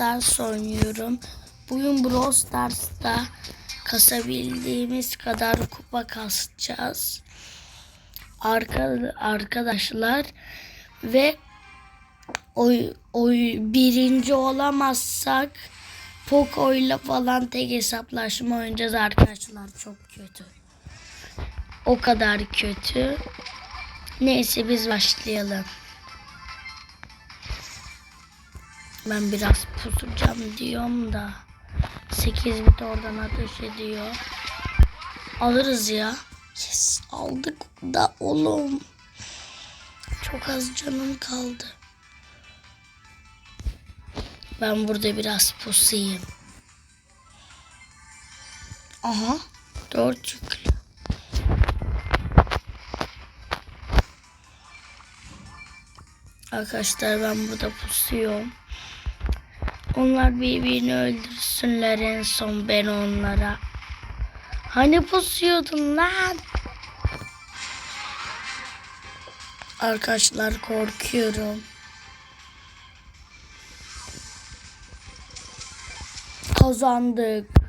Stars oynuyorum. Bugün Brawl Stars'ta kasabildiğimiz kadar kupa kasacağız. Arka, arkadaşlar ve oy, oy birinci olamazsak Poco'yla falan tek hesaplaşma oynayacağız arkadaşlar. Çok kötü. O kadar kötü. Neyse biz başlayalım. Ben biraz pusacağım diyorum da. 8 bit oradan ateş ediyor. Alırız ya. Yes aldık da oğlum. Çok az canım kaldı. Ben burada biraz pusayım. Aha. Dört yüklü. Arkadaşlar ben burada pusuyorum. Onlar birbirini öldürsünler en son ben onlara. Hani pusuyordun lan? Arkadaşlar korkuyorum. Kazandık.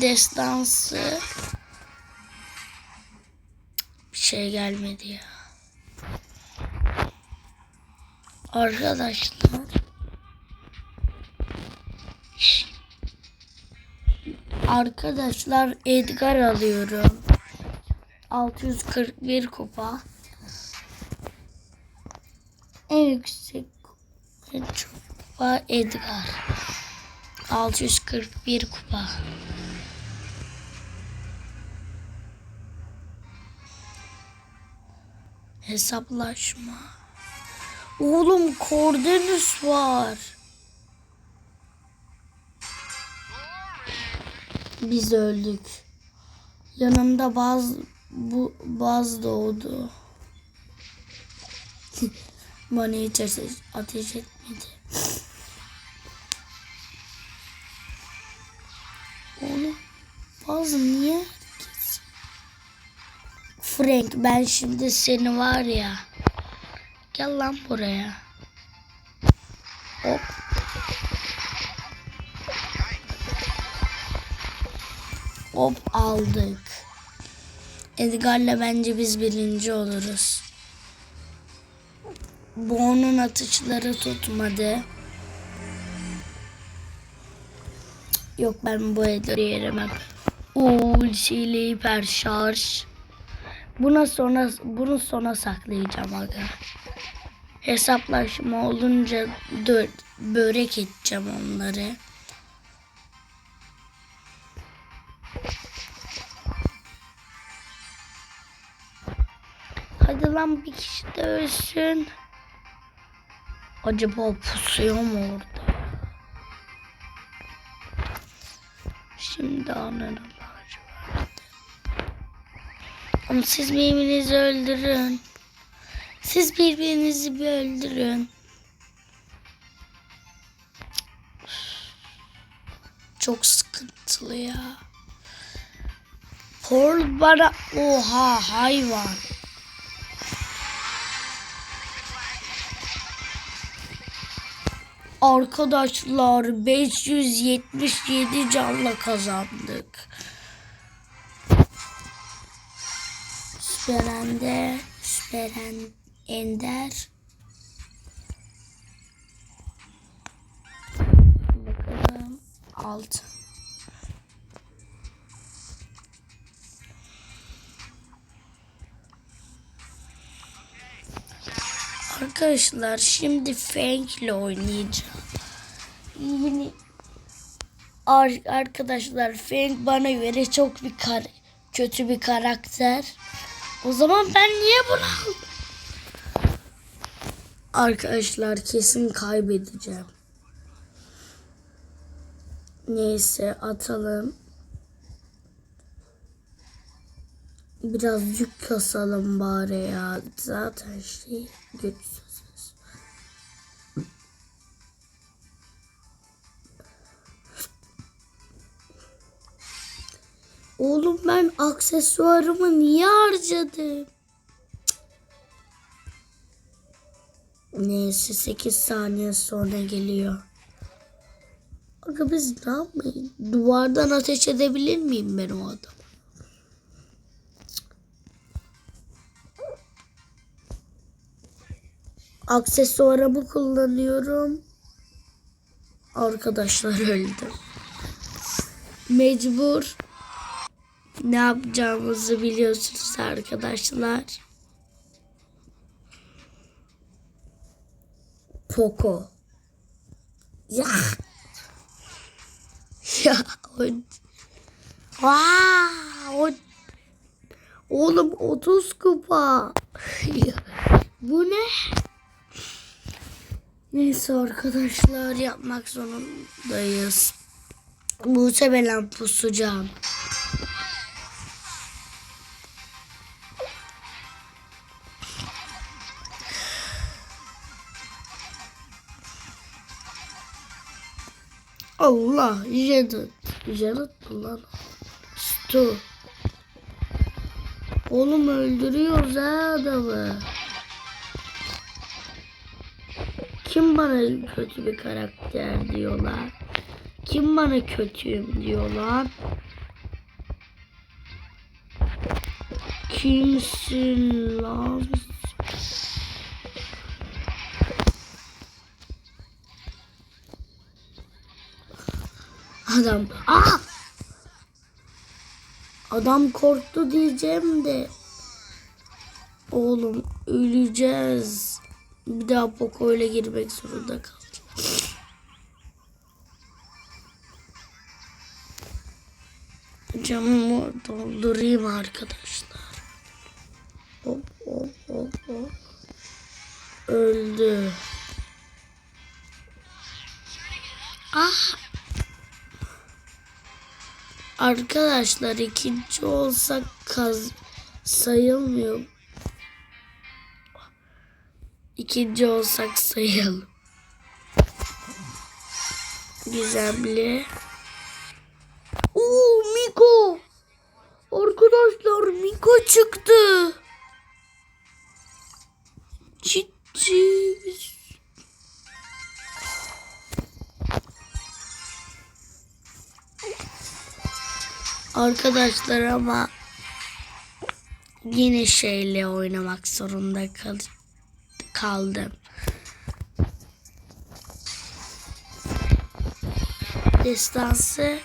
Destansı bir şey gelmedi ya. Arkadaşlar. Arkadaşlar Edgar alıyorum. 641 kupa. En yüksek kupa Edgar. 641 kupa. Hesaplaşma. Oğlum Cordelus var. Biz öldük. Yanımda baz bu baz doğdu. Bana hiç ateş, etmedi. Oğlum baz niye? Frank ben şimdi seni var ya. Gel lan buraya. Hop. Hop aldık. Edgar'la bence biz birinci oluruz. Bu onun atışları tutmadı. Yok ben bu Edgar'ı yeremem. Ultiyle hiper şarj. Buna sonra bunu sona saklayacağım aga. Hesaplaşma olunca börek edeceğim onları. Hadi lan bir kişi de ölsün. Acaba pusuyor mu orada? Şimdi anlarım lacivert. Ama siz birbirinizi öldürün. Siz birbirinizi bir öldürün. Çok sıkıntılı ya. Paul bana oha hayvan. Arkadaşlar 577 canla kazandık. Süperende, Süperen Ender. Bakalım altı. Arkadaşlar şimdi Frank ile oynayacağım. Yine Ar- arkadaşlar Frank bana göre çok bir kar kötü bir karakter. O zaman ben niye bunu? Arkadaşlar kesin kaybedeceğim. Neyse atalım. Biraz yük kasalım bari ya. Zaten şey güçsüzüz. Oğlum ben aksesuarımı niye harcadım? Neyse 8 saniye sonra geliyor. Aga biz ne yapmayın? Duvardan ateş edebilir miyim ben o adamı? Aksesuarımı kullanıyorum. Arkadaşlar öldü. Mecbur. Ne yapacağımızı biliyorsunuz arkadaşlar. Poco. Ya. Ya o. Vaa, o. Oğlum 30 kupa. Bu ne? Neyse arkadaşlar yapmak zorundayız. Muhtemelen pusacağım. Allah Janet. Janet mi lan? Stu. Oğlum öldürüyoruz ha adamı. Kim bana kötü bir karakter diyorlar? Kim bana kötüyüm diyorlar? Kimsin lan? Adam. Aa! Adam korktu diyeceğim de. Oğlum öleceğiz. Bir daha Poco ile girmek zorunda kalacağım. Camımı doldurayım arkadaşlar. Hop hop hop hop. Öldü. Ah Arkadaşlar ikinci olsak kaz sayılmıyor. İkinci olsak sayalım. Gizemli. Oo Miko. Arkadaşlar Miko çıktı. Ciddi. Arkadaşlar ama yine şeyle oynamak zorunda kal kaldım. Destansı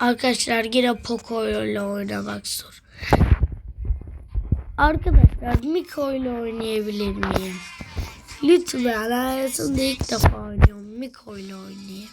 Arkadaşlar yine Poco ile oynamak zor. Arkadaşlar Miko ile oynayabilir miyim? Lütfen hayatımda ilk defa oynuyorum. Miko ile oynayayım.